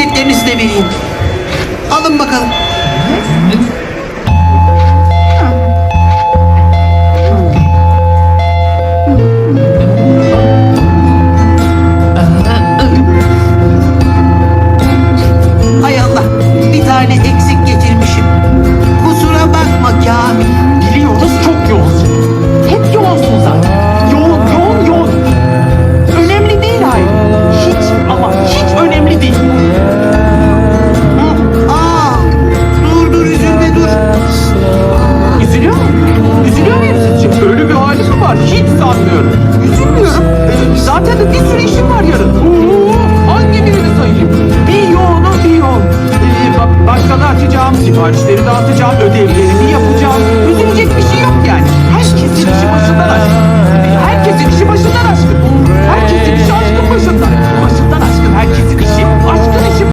biletlerinizi de vereyim. Alın bakalım. Zaten de bir sürü işim var yarın. Oo, hangi birini sayayım? Bir yoğunu bir yoğun. Ee, başkalı açacağım, siparişleri dağıtacağım, ödevleri